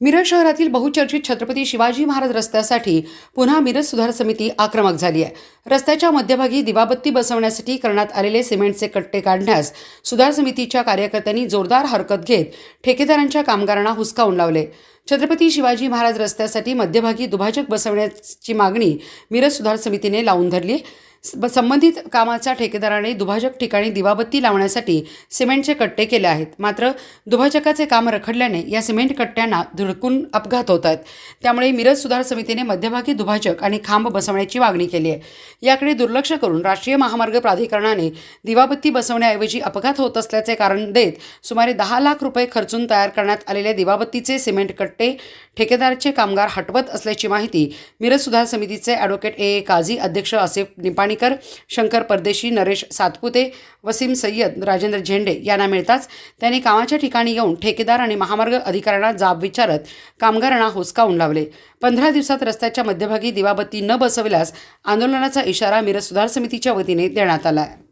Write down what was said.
मिरज शहरातील बहुचर्चित छत्रपती शिवाजी महाराज रस्त्यासाठी पुन्हा मिरज सुधार समिती आक्रमक झाली आहे. रस्त्याच्या मध्यभागी दिवाबत्ती बसवण्यासाठी करण्यात आलेले सिमेंटचे कट्टे काढण्यास सुधार समितीच्या कार्यकर्त्यांनी जोरदार हरकत घेत ठेकेदारांच्या कामगारांना हुसकावून लावले. छत्रपती शिवाजी महाराज रस्त्यासाठी मध्यभागी दुभाजक बसवण्याची मागणी मिरज सुधार समितीने लावून धरली. संबंधित कामाचा ठेकेदाराने दुभाजक ठिकाणी दिवाबत्ती लावण्यासाठी सिमेंटचे कट्टे केले आहेत. मात्र दुभाजकाचे काम रखडल्याने या सिमेंट कट्ट्यांना धुडकून अपघात होत आहेत. त्यामुळे मिरज सुधार समितीने मध्यभागी दुभाजक आणि खांब बसवण्याची मागणी केली आहे. याकडे दुर्लक्ष करून राष्ट्रीय महामार्ग प्राधिकरणाने दिवाबत्ती बसवण्याऐवजी अपघात होत असल्याचे कारण देत सुमारे दहा लाख रुपये खर्चून तयार करण्यात आलेल्या दिवाबत्तीचे सिमेंट कट्टे ठेकेदारचे कामगार हटवत असल्याची माहिती मिरज सुधार समितीचे ॲडव्होकेट ए ए काझी अध्यक्ष आसिफ निपाणीकर शंकर परदेशी नरेश सातपुते वसीम सय्यद राजेंद्र झेंडे यांना मिळताच त्यांनी कामाच्या ठिकाणी येऊन ठेकेदार आणि महामार्ग अधिकाऱ्यांना जाब विचारत कामगारांना हुसकावून लावले. पंधरा दिवसात रस्त्याच्या मध्यभागी दिवाबत्ती न बसवल्यास आंदोलनाचा इशारा मिरज सुधार समितीच्या वतीने देण्यात आला आहे